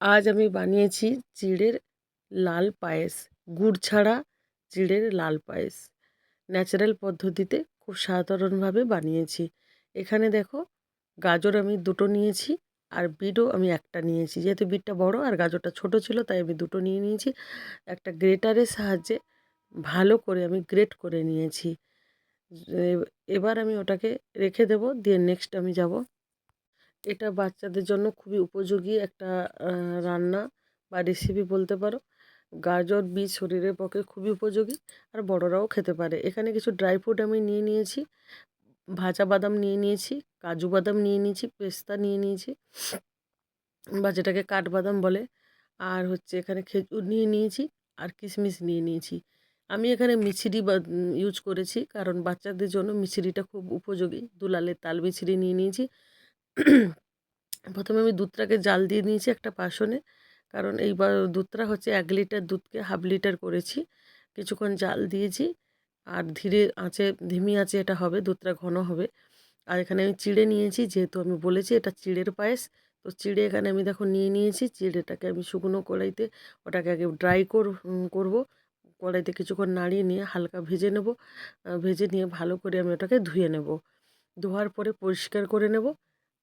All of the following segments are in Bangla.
আজ আমি বানিয়েছি চিড়ের লাল পায়েস, গুড় ছাড়া চিড়ের লাল পায়েস। ন্যাচারাল পদ্ধতিতে খুব সাধারণভাবে বানিয়েছি। এখানে দেখো, গাজর আমি দুটো নিয়েছি আর বিটও আমি একটা নিয়েছি। যেহেতু বিটটা বড় আর গাজরটা ছোট ছিল, তাই আমি দুটো নিয়ে নিয়েছি। একটা গ্রেটারের সাহায্যে ভালো করে আমি গ্রেট করে নিয়েছি। এবার আমি ওটাকে রেখে দেব, দিয়ে নেক্সট আমি যাব এটা বাচ্চাদের জন্য খুবই উপযোগী একটা রান্না বা রেসিপি বলতে পারো। গাজর, বীজ শরীরের পক্ষে খুবই উপযোগী আর বড়রাও খেতে পারে। এখানে কিছু ড্রাই ফ্রুট আমি নিয়ে নিয়েছি। ভাজা বাদাম নিয়ে নিয়েছি, কাজু বাদাম নিয়ে নিয়েছি, পেস্তা নিয়ে নিয়েছি বা যেটাকে কাঠবাদাম বলে। আর হচ্ছে এখানে খেজুর নিয়ে নিয়েছি আর কিশমিশ নিয়ে নিয়েছি। আমি এখানে মিছরি ইউজ করেছি কারণ বাচ্চাদের জন্য মিছরিটা খুব উপযোগী। দুলালের তাল মিছরি নিয়ে নিয়েছি। প্রথমে আমি দুধটাকে জাল দিয়ে নিয়েছি একটা বাসনে। কারণ এই বা- দুধটা হচ্ছে এক লিটার দুধকে হাফ লিটার করেছি। কিছুক্ষণ জাল দিয়েছি আর ধীরে আঁচে, ধিমি আঁচে এটা হবে, দুধটা ঘন হবে। আর এখানে আমি চিড়ে নিয়েছি, যেহেতু আমি বলেছি এটা চিড়ের পায়েস, তো চিড়ে এখানে আমি দেখো নিয়ে নিয়েছি। চিড়েটাকে আমি শুকনো কড়াইতে, ওটাকে আগে ড্রাই কর করব। কড়াইতে কিছুক্ষণ নাড়িয়ে নিয়ে হালকা ভেজে নেব। ভেজে নিয়ে ভালো করে আমি ওটাকে ধুয়ে নেব। ধোয়ার পরে পরিষ্কার করে নেব।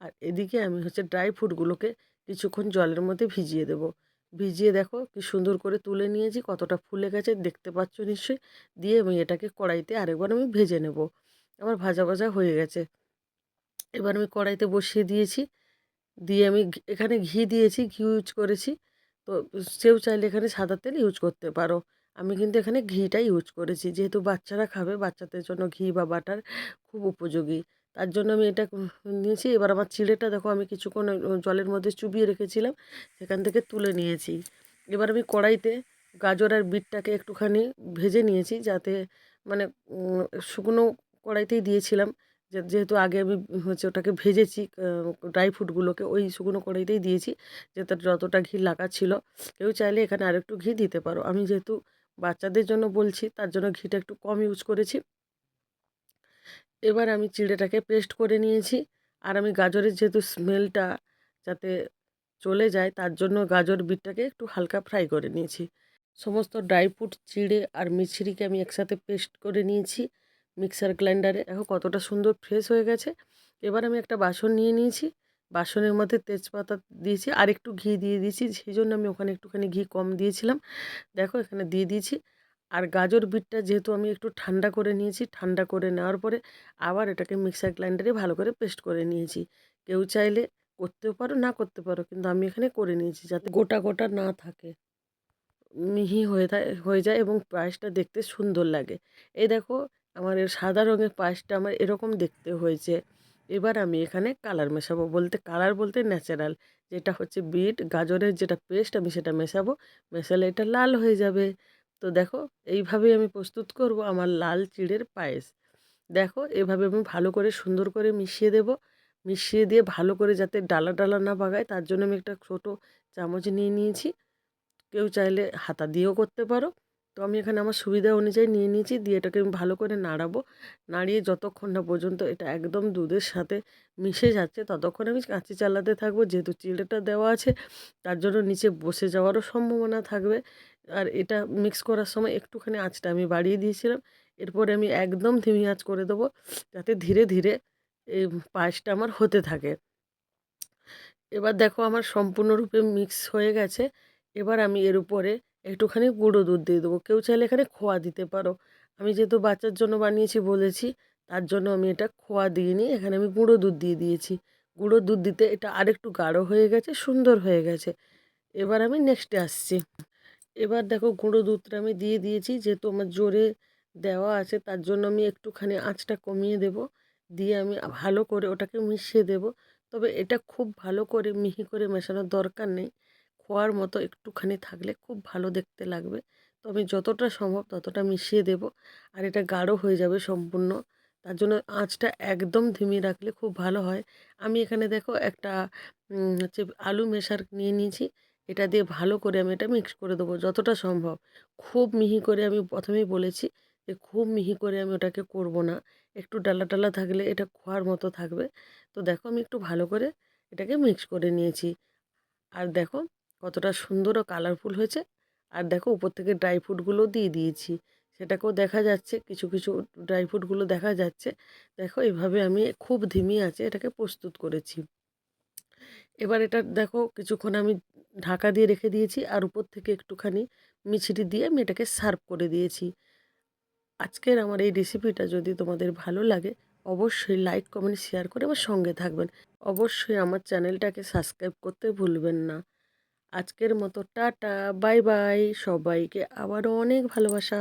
আর এদিকে আমি হচ্ছে ড্রাই ফ্রুটগুলোকে কিছুক্ষণ জলের মধ্যে ভিজিয়ে দেব। ভিজিয়ে দেখো কি সুন্দর করে তুলে নিয়েছি, কতটা ফুলে গেছে, দেখতে পাচ্ছ নিশ্চয়ই। দিয়ে আমি এটাকে কড়াইতে আরেকবার আমি ভেজে নেব। আমার ভাজা ভাজা হয়ে গেছে। এবার আমি কড়াইতে বসিয়ে দিয়েছি। দিয়ে আমি এখানে ঘি দিয়েছি, ঘি ইউজ করেছি। তো সেও চাইলে এখানে সাদা তেল ইউজ করতে পারো। আমি কিন্তু এখানে ঘিটা ইউজ করেছি। যেহেতু বাচ্চারা খাবে, বাচ্চাদের জন্য ঘি বা বাটার খুব উপযোগী। তার জন্য আমি এটা নিয়েছি। এবার আমার চিড়েটা দেখো আমি কিছুক্ষণ জলের মধ্যে চুবিয়ে রেখেছিলাম। সেখান থেকে তুলে নিয়েছি। এবার আমি কড়াইতে গাজর আর বিটটাকে একটুখানি ভেজে নিয়েছি যাতে মানে শুকনো কড়াইতেই দিয়েছিলাম। যেহেতু আগে আমি হচ্ছে ওটাকে ভেজেছি ড্রাই ফ্রুটগুলোকে ওই শুকনো কড়াইতেই দিয়েছি যাতে যতটা ঘি লাগা ছিল। কেউ চাইলে এখানে আরেকটু ঘি দিতে পারো। আমি যেহেতু বাচ্চাদের জন্য বলছি, তার জন্য ঘিটা একটু কম ইউজ করেছি। এবার আমি চিড়েটাকে পেস্ট করে নিয়েছি। আর আমি গাজরের যেহেতু স্মেলটা যাতে চলে যায়, তার জন্য গাজর বিটটাকে একটু হালকা ফ্রাই করে নিয়েছি। সমস্ত ড্রাই ফ্রুট চিড়ে আর মিছরিকে আমি একসাথে পেস্ট করে নিয়েছি মিক্সার গ্রাইন্ডারে দেখো কতটা সুন্দর ফ্রেশ হয়ে গেছে। এবার আমি একটা বাসন নিয়ে নিয়েছি। বাসনের মধ্যে তেজপাতা দিয়েছি আর একটু ঘি দিয়ে দিয়েছি। সেই জন্য আমি ওখানে একটুখানি ঘি কম দিয়েছিলাম। দেখো এখানে দিয়ে দিয়েছি। আর গাজর বিটটা যেহেতু আমি একটু ঠান্ডা করে নিয়েছি, ঠান্ডা করে নেওয়ার পরে আবার এটাকে মিক্সার গ্রাইন্ডারে ভালো করে পেস্ট করে নিয়েছি। কেউ চাইলে করতেও পারো, না করতে পারো, কিন্তু আমি এখানে করে নিয়েছি যাতে গোটা গোটা না থাকে। মিহি হয়ে থাকে হয়ে যায় এবং পায়েসটা দেখতে সুন্দর লাগে। এই দেখো, আমার এর সাদা রঙের পায়েসটা আমার এরকম দেখতে হয়েছে। এবার আমি এখানে কালার মেশাবো বলতে, কালার বলতে ন্যাচারাল। যেটা হচ্ছে বিট, গাজরের যেটা পেস্ট আমি সেটা মেশাবো, মেশালে এটা লাল হয়ে যাবে। তো দেখো, এইভাবেই আমি প্রস্তুত করব আমার লাল চিড়ের পায়েস। দেখো, এভাবে আমি ভালো করে সুন্দর করে মিশিয়ে দেব। মিশিয়ে দিয়ে ভালো করে যাতে ডালা ডালা না বাগায়, তার জন্য আমি একটা ছোটো চামচ নিয়ে নিয়েছি। কেউ চাইলে হাতা দিয়েও করতে পারো। তো আমি এখানে আমার সুবিধা অনুযায়ী নিয়ে নিয়েছি, দিয়ে এটাকে আমি ভালো করে নাড়াবো। নাড়িয়ে যতক্ষণ না পর্যন্ত এটা একদম দুধের সাথে মিশে যাচ্ছে, ততক্ষণ আমি কাঁচি চালাতে থাকব। যেহেতু চিড়েটা দেওয়া আছে, তার জন্য নিচে বসে যাওয়ারও সম্ভাবনা থাকবে। আর এটা মিক্স করার সময় একটুখানি আঁচটা আমি বাড়িয়ে দিয়েছিলাম। এরপরে আমি একদম ধিমি আঁচ করে দেবো, যাতে ধীরে ধীরে এই পায়েসটা আমার হতে থাকে। এবার দেখো আমার সম্পূর্ণরূপে মিক্স হয়ে গেছে। এবার আমি এর উপরে একটুখানি গুঁড়ো দুধ দিয়ে দেবো। কেউ চাইলে এখানে খোয়া দিতে পারো। আমি যেহেতু বাচ্চার জন্য বানিয়েছি বলেছি, তার জন্য আমি এটা খোয়া দিইনি। এখানে আমি গুঁড়ো দুধ দিয়ে দিয়েছি। গুঁড়ো দুধ দিতে এটা আরেকটু গাঢ় হয়ে গেছে, সুন্দর হয়ে গেছে। এবার আমি নেক্সটে আসছি। এবার দেখো গুঁড়ো দুধটা আমি দিয়ে দিয়েছি, যেহেতু আমার জোরে দেওয়া আছে তার জন্য আমি একটুখানি আঁচটা কমিয়ে দেব। দিয়ে আমি ভালো করে ওটাকে মিশিয়ে দেব। তবে এটা খুব ভালো করে মিহি করে মেশানোর দরকার নেই। খোয়ার মতো একটুখানি থাকলে খুব ভালো দেখতে লাগবে। তো আমি যতটা সম্ভব ততটা মিশিয়ে দেব আর এটা গাঢ় হয়ে যাবে সম্পূর্ণ। তার জন্য আঁচটা একদম ধিমিয়ে রাখলে খুব ভালো হয়। আমি এখানে দেখো একটা হচ্ছে আলু মেশার নিয়ে নিয়েছি। এটা দিয়ে ভালো করে আমি এটা মিক্স করে দেবো যতটা সম্ভব। খুব মিহি করে আমি প্রথমেই বলেছি যে খুব মিহি করে আমি ওটাকে করব না। একটু ডালা ডালা থাকলে এটা খোয়ার মতো থাকবে। তো দেখো আমি একটু ভালো করে এটাকে মিক্স করে নিয়েছি। আর দেখো কতটা সুন্দর ও কালারফুল হয়েছে। আর দেখো উপর থেকে ড্রাই ফ্রুটগুলোও দিয়ে দিয়েছি। সেটাকেও দেখা যাচ্ছে, কিছু কিছু ড্রাই ফ্রুটগুলো দেখা যাচ্ছে। দেখো এভাবে আমি খুব ধিমি আছে এটাকে প্রস্তুত করেছি। এবার এটা দেখো কিছুক্ষণ আমি ঢাকা দিয়ে রেখে দিয়েছি আর উপর থেকে একটুখানি মিছরি দিয়ে আমি এটাকে সার্ভ করে দিয়েছি। আজকের আমার এই রেসিপিটা যদি তোমাদের ভালো লাগে, অবশ্যই লাইক, কমেন্ট, শেয়ার করে আমার সঙ্গে থাকবেন। অবশ্যই আমার চ্যানেলটাকে সাবস্ক্রাইব করতে ভুলবেন না। আজকের মতো টাটা, বাই বাই, সবাইকে আবারও অনেক ভালোবাসা।